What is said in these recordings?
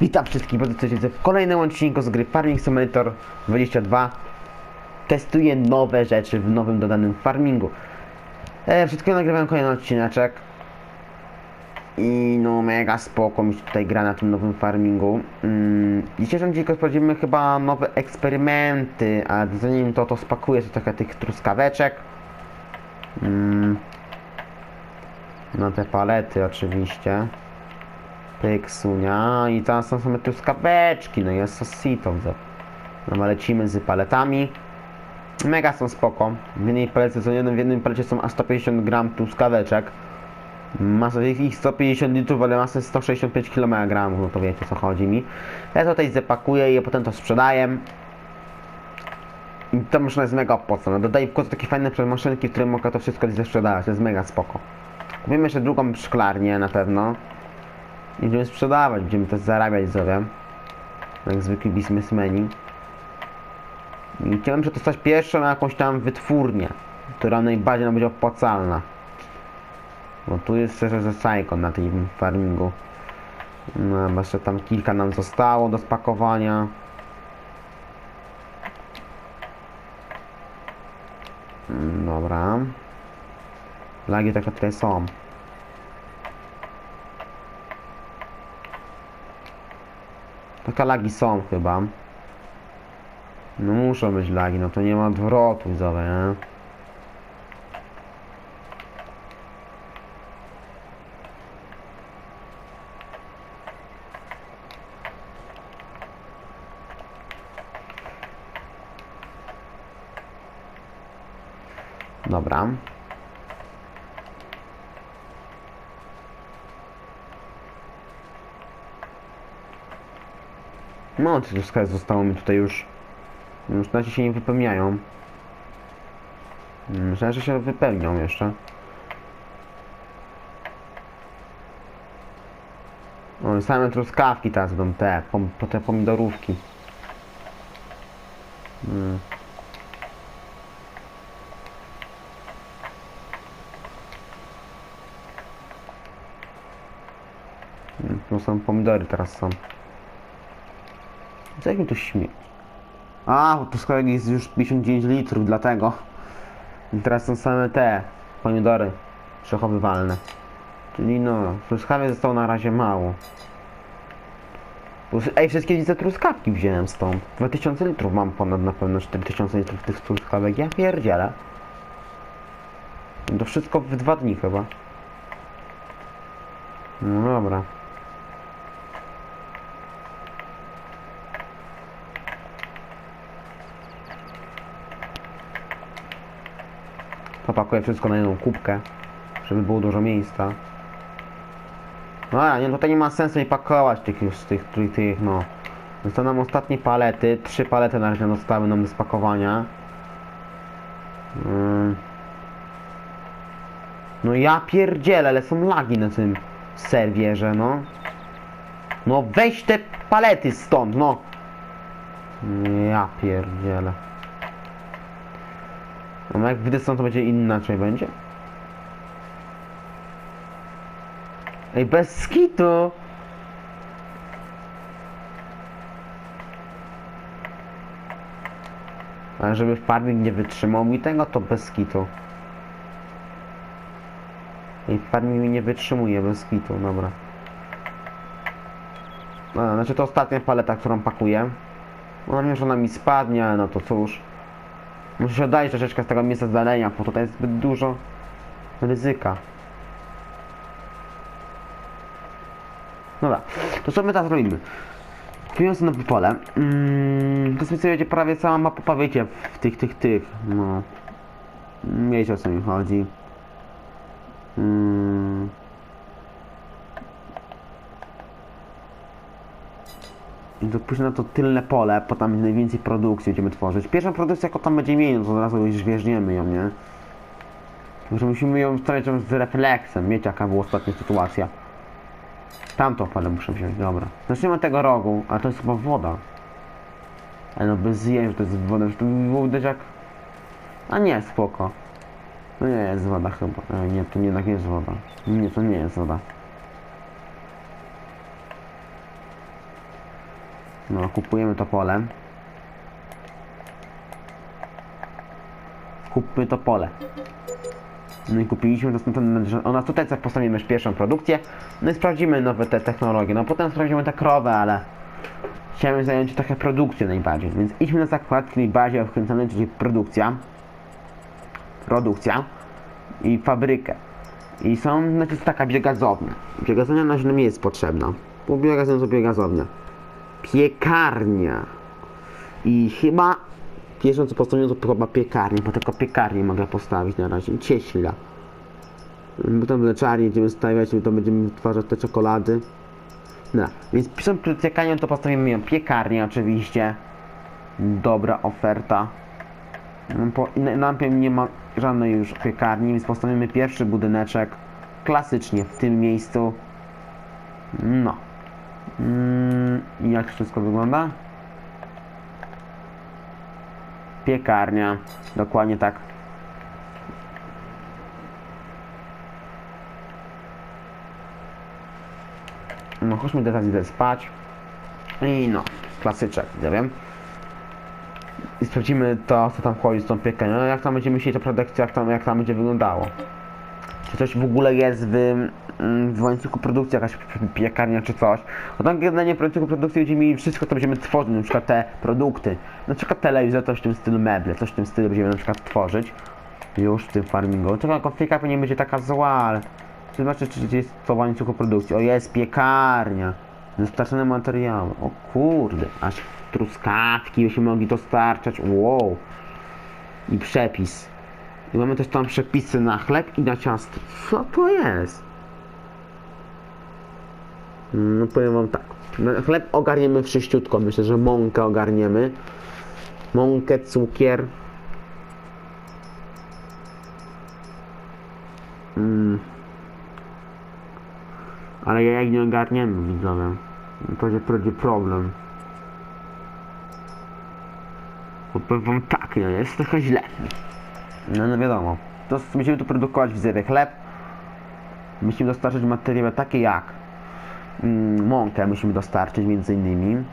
Witam wszystkich bardzo serdecznie w kolejnym odcinku z gry Farming Simulator 22 Testuję nowe rzeczy w nowym dodanym farmingu. E, Wszystkiego nagrywałem kolejny odcineczek. I no mega spoko mi się tutaj gra na tym nowym farmingu. Mm, Dzisiejszym odcinku sprawdzimy chyba nowe eksperymenty A zanim to to spakuję sobie trochę tych truskaweczek. Mm, No te palety oczywiście Pyk, sunia i tam są same truskaweczki, no jest sosito. No ale lecimy z paletami. Mega są spoko. W jednej palecie, co jednym, w jednym palecie są aż 150 gram truskaweczek. Masa ich ich 150 litrów, ale masę 165 kg, no to wiecie co chodzi mi. Ja to tutaj zapakuję i potem to sprzedaję. I ta maszyna jest mega opłacona. Dodaję w końcu takie fajne maszynki, w których mogę to wszystko sprzedawać. To jest mega spoko. Kupimy jeszcze drugą szklarnię na pewno. I będziemy sprzedawać, będziemy też zarabiać sobie. Jak zwykli biznesmeni. Chciałem przetestać pierwszą jakąś tam wytwórnię, która najbardziej nam będzie opłacalna. Bo tu jest szczerze że Psycho na tym farmingu. No, jeszcze tam kilka nam zostało do spakowania. Mm, Dobra. Lagi takie tutaj są. Takie lagi są chyba. No muszą być lagi, no to nie ma odwrotu widzowie, nie? Dobra. No, te truskawki zostało mi tutaj już. Już na się nie wypełniają. Mm, Myślałem, że się wypełnią jeszcze. O, same truskawki teraz będą te, po te pomidorówki. Mm. Mm, Tu są pomidory teraz są. Co jak mi tu śmie? A, tu z jest już 59 litrów, dlatego. I teraz są same te pomidory przechowywalne. Czyli no, truskawy zostało na razie mało. Ej, wszystkie widzę truskawki wziąłem stąd. 2000 litrów mam ponad na pewno 4000 litrów tych truskawek. Ja pierdzielę. To wszystko w dwa dni chyba. No dobra. Popakuję wszystko na jedną kubkę, żeby było dużo miejsca. No ale nie, tutaj nie ma sensu nie pakować tych już tych, tych, tych no. Zostały nam ostatnie palety, trzy palety na razie zostały nam do spakowania. Mm. No ja pierdzielę, ale są lagi na tym serwierze, no. No weź te palety stąd, no. Ja pierdzielę. No jak wyjdę stąd to będzie inaczej będzie? Ej, bez skitu! A żeby farming nie wytrzymał mi tego, to bez skitu. Ej, farming mi nie wytrzymuje bez skitu, dobra. No, znaczy to ostatnia paleta, którą pakuję. No wiem, że ona mi spadnie, ale no to cóż. Muszę oddalić troszeczkę z tego miejsca zdalenia, bo tutaj jest zbyt dużo ryzyka. Dobra, to co my teraz robimy? Sobie na pole. Mm, to sobie będzie prawie cała mapa, wiecie, w tych, tych, tych, no. Wiecie o co mi chodzi. Mm. Dopuszczę na to tylne pole, bo tam najwięcej produkcji będziemy tworzyć. Pierwsza produkcja, jaką tam będzie mieli, no to od razu już wierzniemy ją, nie? Tylko, że musimy ją stawiać z refleksem, wiecie jaka była ostatnia sytuacja. Tamto pole muszę wziąć, dobra. Zacznijmy od tego rogu, ale to jest chyba woda. Ale no bez jej, że to jest woda, że to by było widać jak... A nie, spoko. No nie jest woda chyba. E, nie, to jednak nie jest woda. Nie, to nie jest woda. No, kupujemy to pole. Kupmy to pole. No i kupiliśmy, to, że ona tutaj co postawimy już pierwszą produkcję, no i sprawdzimy nowe te technologie, no potem sprawdzimy te krowy, ale chciałem zająć się trochę produkcją najbardziej, więc idźmy na zakład, czyli bazie wkręconej, czyli produkcja, produkcja i fabrykę. I są, znaczy taka biogazownia. Biogazownia na mi jest potrzebna, bo biogazownia to biogazownia. Piekarnia. I chyba pierwszą co postawiłem to chyba piekarnię, bo tylko piekarnię mogę postawić na razie. Cieśla. Potem mleczarnię będziemy stawiać, to będziemy wytwarzać te czekolady. No, więc przed piekarnią to postawimy ją piekarnię oczywiście. Dobra oferta. No, Po lampie nie ma żadnej już piekarni, więc postawimy pierwszy budyneczek klasycznie w tym miejscu. No. Mm, jak wszystko wygląda? Piekarnia. Dokładnie tak. No chodźmy teraz idę spać. I no, klasyczek, nie wiem. I sprawdzimy to, co tam chodzi z tą piekarnią. No, jak tam będziemy myśleć o produkcji, jak tam, jak tam będzie wyglądało. Czy coś w ogóle jest w, mm, w łańcuchu produkcji, jakaś piekarnia czy coś. Bo tam generalnie w łańcuchu produkcji będziemy mieli wszystko, co będziemy tworzyć, na przykład te produkty. Na przykład telewizor, coś w tym stylu, meble, coś w tym stylu będziemy na przykład tworzyć. Już w tym farmingu. Taka konfiguracja pewnie będzie taka zła, ale... Zobaczcie, czy czy jest to w łańcuchu produkcji. O, jest piekarnia. Dostarczone materiały. O kurde, aż truskawki byśmy mogli dostarczać. Wow. I przepis. I mamy też tam przepisy na chleb i na ciasto. Co to jest? No powiem wam tak. Chleb ogarniemy wszyściutko. Myślę, że mąkę ogarniemy. Mąkę, cukier. Mm. Ale jajek nie ogarniemy, widzowie. To to będzie problem. Bo powiem wam tak, no jest trochę źle. No, no wiadomo. To musimy tu produkować widzowie chleb. Musimy dostarczyć materiały takie jak mm, mąkę musimy dostarczyć między innymi.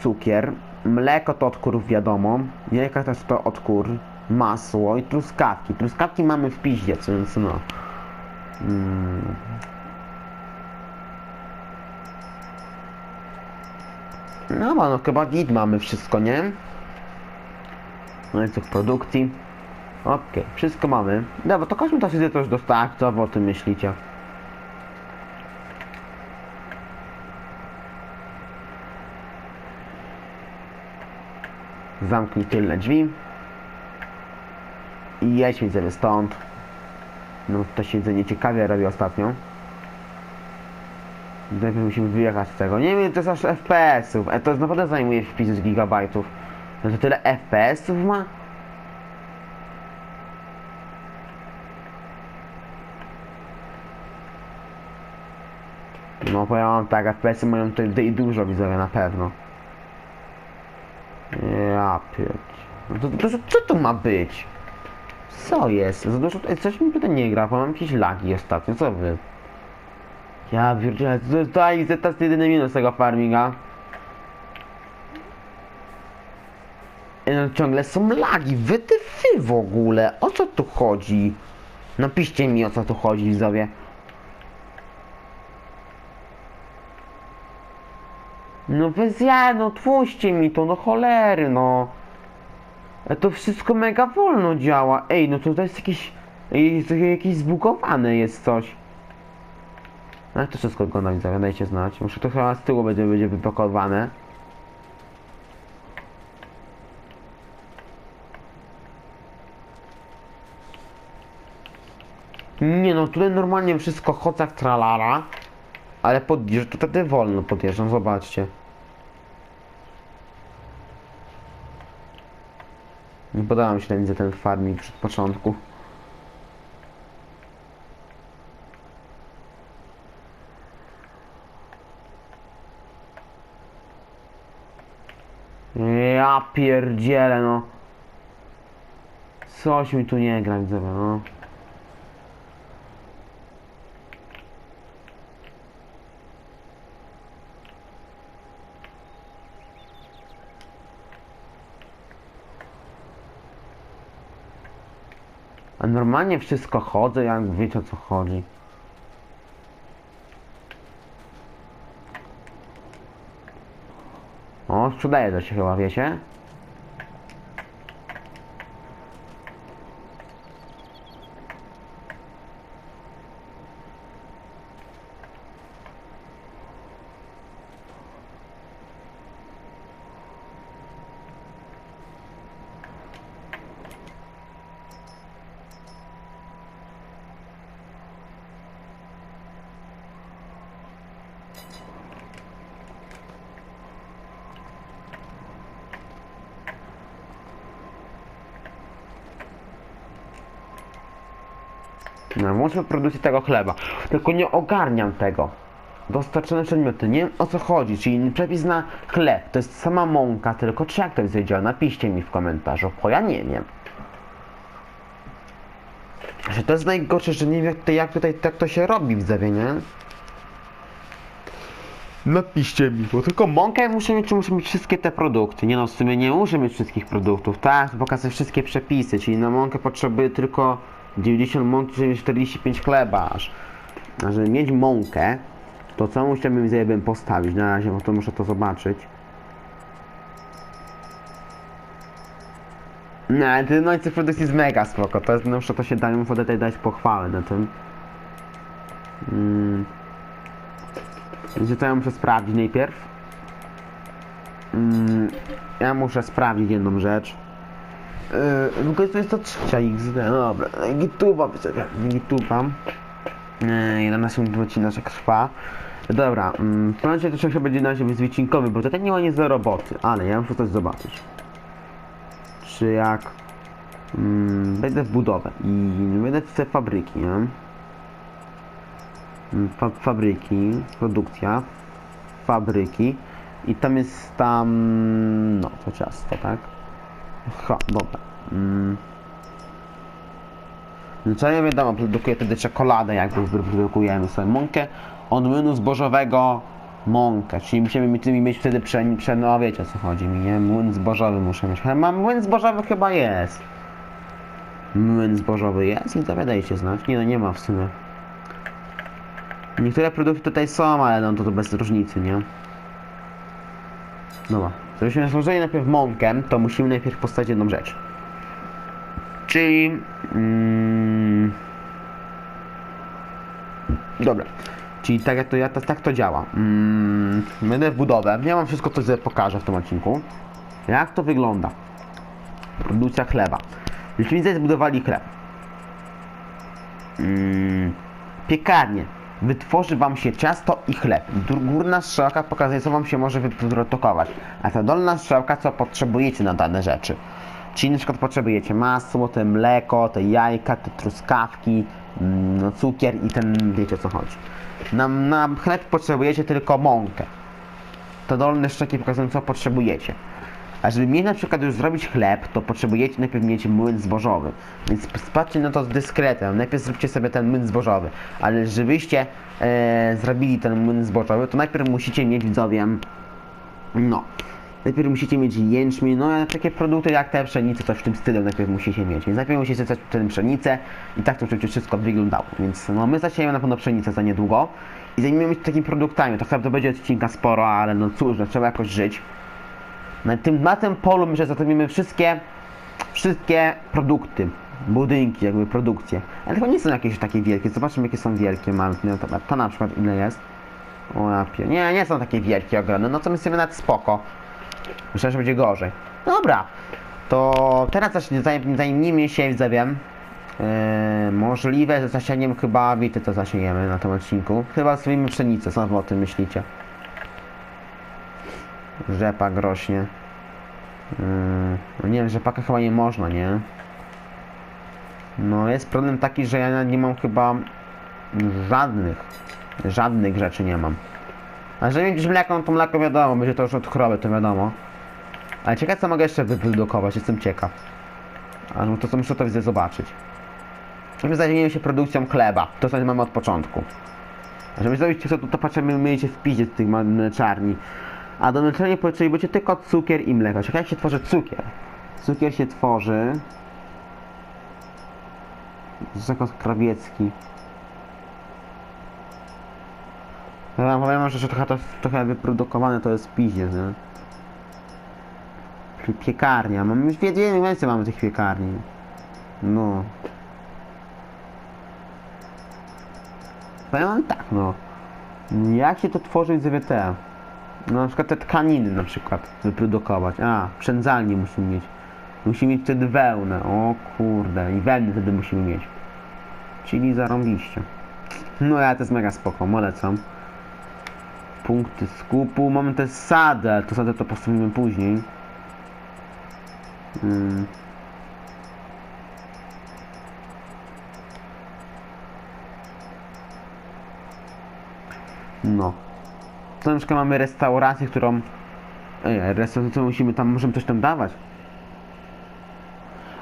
Cukier. Mleko to od kurów wiadomo. Jajka też to od kur. Masło i truskawki. Truskawki mamy w piździe, więc no. Mm. No, no chyba git mamy wszystko, nie? Łańcuch produkcji. Okej, wszystko mamy. Dobra, to chodźmy to sobie też dostać, co wy o tym myślicie? Zamknij tylne drzwi. I jedźmy sobie stąd. No to siedzenie ciekawie robi ostatnio. Najpierw musimy wyjechać z tego. Nie wiem, to jest aż FPS-ów. E, to naprawdę zajmuje wpis z gigabajtów. No to tyle FPS-ów ma? No powiem wam tak, FPS-y mają tutaj dużo widzowie na pewno. Ja pierdź. No to, to, to, co to ma być? Co jest? Za dużo, ej, coś mi tutaj nie gra, bo mam jakieś lagi ostatnio, co wy? Ja pierdzielę, to jest jedyny minus tego farminga. Ej, No, ciągle są lagi, wytyfy w ogóle, o co tu chodzi? Napiszcie mi o co tu chodzi widzowie. No bez ja, no tłuście mi to, no cholery, no. A to wszystko mega wolno działa. Ej, no to, to jest jakieś... Ej, to jakieś zbugowane jest coś. No to wszystko wygląda, widzowie, dajcie znać. Muszę to chyba z tyłu będzie, będzie wypakowane. Nie no, tutaj normalnie wszystko chocak tralala. Ale podjeżdżam, to wtedy wolno podjeżdżam, zobaczcie. Nie podoba mi się ten, ten farming przed początku. Ja pierdzielę no. Coś mi tu nie gra, widzę, no. Normalnie wszystko chodzę, jak wiecie o co chodzi. O, sprzedaje to się chyba, wiecie? No, włączmy produkcję tego chleba. Tylko nie ogarniam tego. Dostarczone przedmioty, nie wiem o co chodzi, czyli przepis na chleb, to jest sama mąka, tylko czy jak to jest działa? Napiszcie mi w komentarzu, bo ja nie wiem. Że to jest najgorsze, że nie wiem jak, to- jak tutaj tak to się robi widzowie, nie? Napiszcie mi, bo tylko mąkę muszę mieć, czy muszę mieć wszystkie te produkty? Nie no, w sumie nie muszę mieć wszystkich produktów, tak? Pokazuję wszystkie przepisy, czyli na mąkę potrzebuję tylko 90 mąki, żeby mieć 45 chleba aż. A żeby mieć mąkę, to co musiałbym sobie postawić? Na razie, bo to muszę to zobaczyć. Ty, no i tych produkcji jest mega spoko, to jest, no muszę to się da, muszę tutaj dać pochwałę na tym. Mm. To ja muszę sprawdzić najpierw. Mm, ja muszę sprawdzić jedną rzecz. Yy, to jest to trzecia XD, no dobra. YouTube'a sobie, YouTube'a. Yy, 11 minut odcinek trwa. Dobra, mm, w tym momencie to się będzie na razie wycinkowy, bo tutaj nie ma nic do roboty, ale ja muszę coś zobaczyć. Czy jak mm, wejdę w budowę i wejdę w te fabryki, nie? Mm, Fa fabryki, produkcja, fabryki i tam jest tam, no to ciasto, tak? Ha, dobra. Mm. No co ja wiadomo, produkuję wtedy czekoladę, jakby produkujemy sobie mąkę od młynu zbożowego mąkę, czyli musimy mieć, mieć wtedy prze, prze, no wiecie o co chodzi mi, nie? Młyn zbożowy muszę mieć, chyba młyn zbożowy chyba jest. Młyn zbożowy jest i zawiadajcie znać, nie no nie ma w sumie. Niektóre produkty tutaj są, ale no to, to bez różnicy, nie? Dobra. Żebyśmy złożyli najpierw mąkę, to musimy najpierw postawić jedną rzecz. Czyli... Mm, dobra. Czyli tak to, ja, to, tak to działa. Mm, będę w budowę. Ja wam wszystko sobie pokażę w tym odcinku. Jak to wygląda? Produkcja chleba. Widzę, zbudowali chleb. Mm, piekarnie. Wytworzy wam się ciasto i chleb. Górna strzałka pokazuje, co wam się może wyprodukować, a ta dolna strzałka, co potrzebujecie na dane rzeczy. Czyli na przykład potrzebujecie masło, te mleko, te jajka, te truskawki, mm, no, cukier i ten, wiecie o co chodzi. Na, na chleb potrzebujecie tylko mąkę. Te dolne szczeki pokazują, co potrzebujecie. A żeby mieć na przykład już zrobić chleb, to potrzebujecie najpierw mieć młyn zbożowy. Więc patrzcie na to z dyskretem. Najpierw zróbcie sobie ten młyn zbożowy. Ale żebyście e, zrobili ten młyn zbożowy, to najpierw musicie mieć widzowie. No. Najpierw musicie mieć jęczmień, no takie produkty jak te pszenice, coś w tym stylu najpierw musicie mieć. Więc najpierw musicie zebrać tę pszenicę i tak to przecież wszystko wyglądało. Więc no my zasiejemy na pewno pszenicę za niedługo i zajmiemy się takimi produktami. To chyba to będzie odcinka sporo, ale no cóż, no, trzeba jakoś żyć. Na tym, na tym polu myślę, że zostawimy wszystkie, wszystkie produkty, budynki, jakby produkcje. Ale chyba nie są jakieś takie wielkie. Zobaczmy jakie są wielkie. Mamy no, to, to na przykład ile jest. O. Nie, nie są takie wielkie, ogromne. No to my sobie nawet spoko. Myślę, że będzie gorzej. Dobra. To teraz zanim- zajmijmy się widzewiem. Eee, możliwe, że zasianiem chyba, wiecie co zasiejemy na tym odcinku. Chyba zrobimy pszenicę, co wy o tym myślicie? Rzepak rośnie. Yy, nie wiem, rzepaka chyba nie można, nie? No jest problem taki, że ja nie mam chyba żadnych, żadnych rzeczy nie mam. A że jakieś mleko, no to mleko wiadomo, będzie to już od krowy, to wiadomo. Ale ciekawe co mogę jeszcze wyprodukować, jestem ciekaw. A no to co muszę to widzę zobaczyć. My zajmiemy się produkcją chleba, to co mamy od początku. Żeby zrobić to, to, to patrzymy, myjecie w piździe z tych czarni. A do mleczenia potrzebujecie tylko cukier i mleko. Czekaj, jak się tworzy cukier? Cukier się tworzy... zakład krawiecki. Ja wam powiem, że trochę, to, trochę wyprodukowane to jest piździe, nie? Pie- Piekarnia, mamy już więcej, mamy tych piekarni. No. Powiem tak, no. Jak się to tworzy z te? No na przykład te tkaniny na przykład wyprodukować. A, przędzalnie musimy mieć. Musimy mieć wtedy wełnę. O kurde, i wełnę wtedy musimy mieć. Czyli zarąbiście. No ja to jest mega spoko, polecam. Punkty skupu, mamy też sadę, to sadę to postawimy później. Mm. No. To na przykład mamy restaurację, którą... Ej, restaurację musimy tam, możemy coś tam dawać.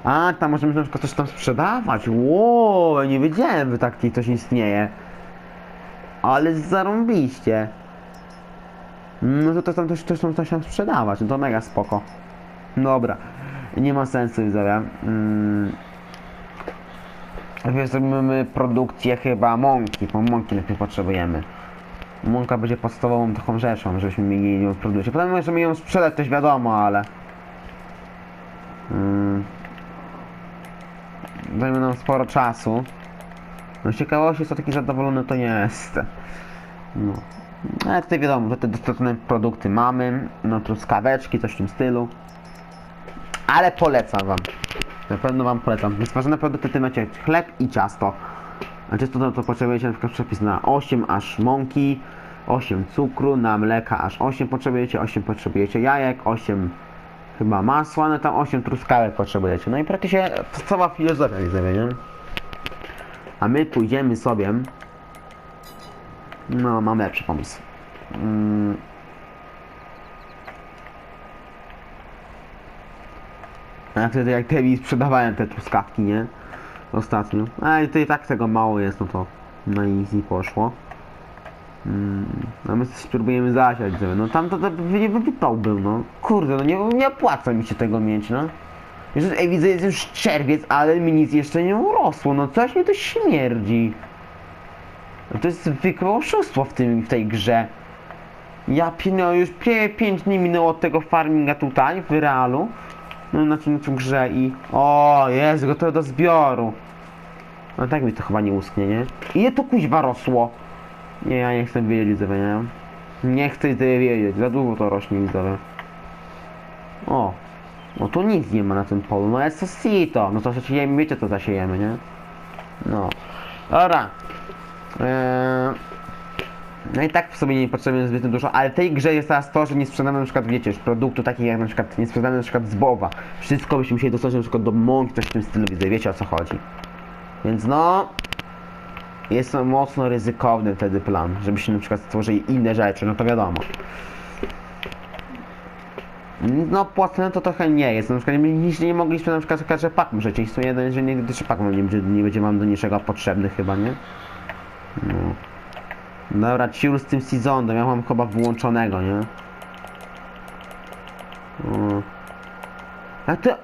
A, tam możemy na przykład coś tam sprzedawać. Ło, nie wiedziałem, że taki coś istnieje. Ale zarąbiście. No to, tam też coś, coś tam sprzedawać, no to mega spoko. Dobra, nie ma sensu widzowie. Mm. Zrobimy produkcję chyba mąki, bo mąki lepiej potrzebujemy. Mąka będzie podstawową taką rzeczą, żebyśmy mieli ją w produkcie. Potem możemy ją sprzedać, też wiadomo, ale... Mm. Zajmie nam sporo czasu. No ciekawości, co taki zadowolony to nie jest. No. Ale tutaj wiadomo, że te dostępne produkty mamy. No truskaweczki, coś w tym stylu. Ale polecam wam. Na pewno wam polecam. Wytwarzane produkty ty macie chleb i ciasto. A często to, to potrzebujecie na przykład przepis na 8 aż mąki, 8 cukru, na mleka aż 8 potrzebujecie, 8 potrzebujecie jajek, 8 chyba masła, no tam 8 truskawek potrzebujecie. No i praktycznie cała filozofia nie? A my pójdziemy sobie. No, mam lepszy pomysł. Mm. A wtedy jak Tevi sprzedawałem te truskawki, nie? Ostatnio. Ale to i tak tego mało jest, no to na easy poszło. Mm. A my spróbujemy zasiać sobie. No tam to, to nie wypał był, no. Kurde, no nie, nie opłaca mi się tego mieć, no. Już, ej, widzę, jest już czerwiec, ale mi nic jeszcze nie urosło. No coś mi to śmierdzi. No to jest zwykłe oszustwo w, tym, w tej grze. Ja no już 5 dni minęło od tego farminga tutaj, w realu. No na tym, na tym grze i... O, jest gotowe do zbioru. No tak mi to chyba nie usknie, nie? Ile to kuźwa rosło? Nie, ja nie chcę wiedzieć, widzowie, nie? Nie chcę tyle wiedzieć, za długo to rośnie, widzowie. O, no tu nic nie ma na tym polu, no jest to sito, no to zasiejemy, wiecie co zasiejemy, nie? No, dobra. Eee... No i tak w sumie nie potrzebujemy zbyt dużo, ale tej grze jest teraz to, że nie sprzedamy na przykład, wiecie, produktu takich jak na przykład, nie sprzedamy na przykład zbowa. Wszystko byśmy musieli dostać na przykład do mąki, coś w tym stylu, widzę, wiecie o co chodzi. Więc no, jest to mocno ryzykowny wtedy plan, żebyśmy na przykład stworzyli inne rzeczy, no to wiadomo. No płatne to trochę nie jest, no, na przykład nie, nie mogliśmy na przykład że pak możecie istnieje jeden, że nigdy czy pak nie, nie będzie wam do niczego potrzebny chyba, nie? No. Dobra, ciul z tym seasonem, ja mam chyba włączonego, nie? A to...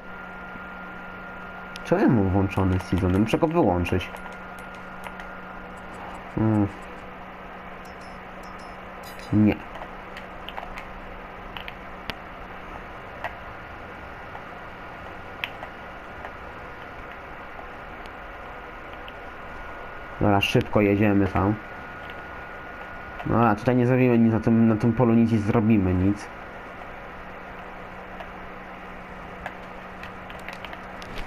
Czemu ja mam włączony season? Muszę go wyłączyć. Mm. Nie. Dobra, szybko jedziemy tam. No a tutaj nie zrobimy nic, na tym, na tym polu nic nie zrobimy, nic.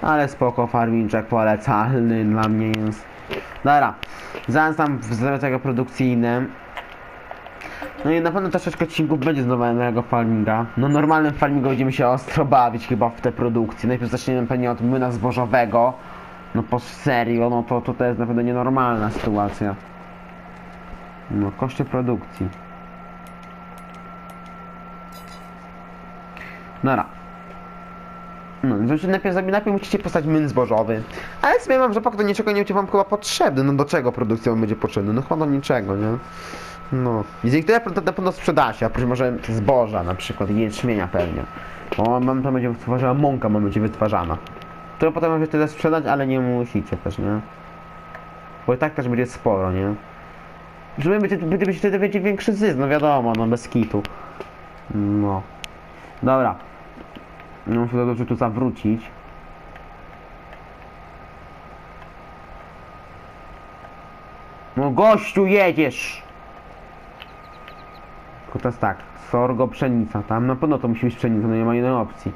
Ale spoko, farminczek polecalny dla mnie jest. Dobra, zaraz tam zrobię tego produkcyjnym. No i na pewno troszeczkę odcinków będzie z nowego farminga. No normalnym farmingu będziemy się ostro bawić chyba w te produkcje. Najpierw zaczniemy pewnie od młyna zbożowego. No po serio, no to, to, to jest naprawdę nienormalna sytuacja. No, koszty produkcji. Dobra. No, znaczy najpierw, najpierw musicie postać młyn zbożowy. Ale sobie mam, że pak do niczego nie będzie wam chyba potrzebny. No do czego produkcja wam będzie potrzebna? No chyba do niczego, nie? No. I z niektórych na pewno sprzeda się, oprócz może zboża na przykład, jęczmienia pewnie. O, mam tam będzie wytwarzana, mąka ma będzie wytwarzana. Którą potem możecie tyle sprzedać, ale nie musicie też, nie? Bo i tak też będzie sporo, nie? Żeby będzie, będzie, wtedy będzie większy zysk, no wiadomo, no bez kitu. No. Dobra. No muszę dobrze tu zawrócić. No gościu, jedziesz! Tylko teraz tak, sorgo, pszenica, tam na pewno to musi być pszenica, no nie ma innej opcji.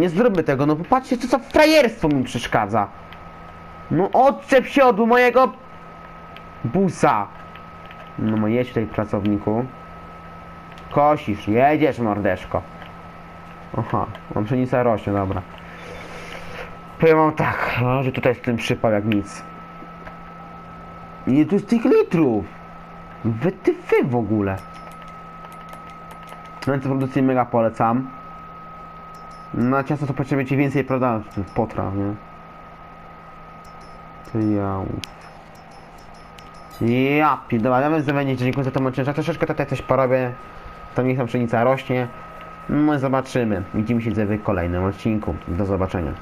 Nie, zrobię tego, no popatrzcie, co za frajerstwo mi przeszkadza. No odczep się od mojego busa. No jedź tutaj pracowniku. Kosisz, jedziesz mordeczko. Aha, mam pszenica rośnie, dobra. Powiem wam tak, no, że tutaj jest ten przypał jak nic. Nie tu jest tych litrów. Wytyfy w ogóle. Ręce produkcji mega polecam. Na ciasto to potrzebujecie więcej, prawda? Potraw, nie? To ja... Ja pierdolę, nawet zawędzić, że dziękuję za tą odcinek. Troszeczkę tutaj coś porobię. Tam niech tam pszenica rośnie. No i zobaczymy. Widzimy się w kolejnym odcinku. Do zobaczenia.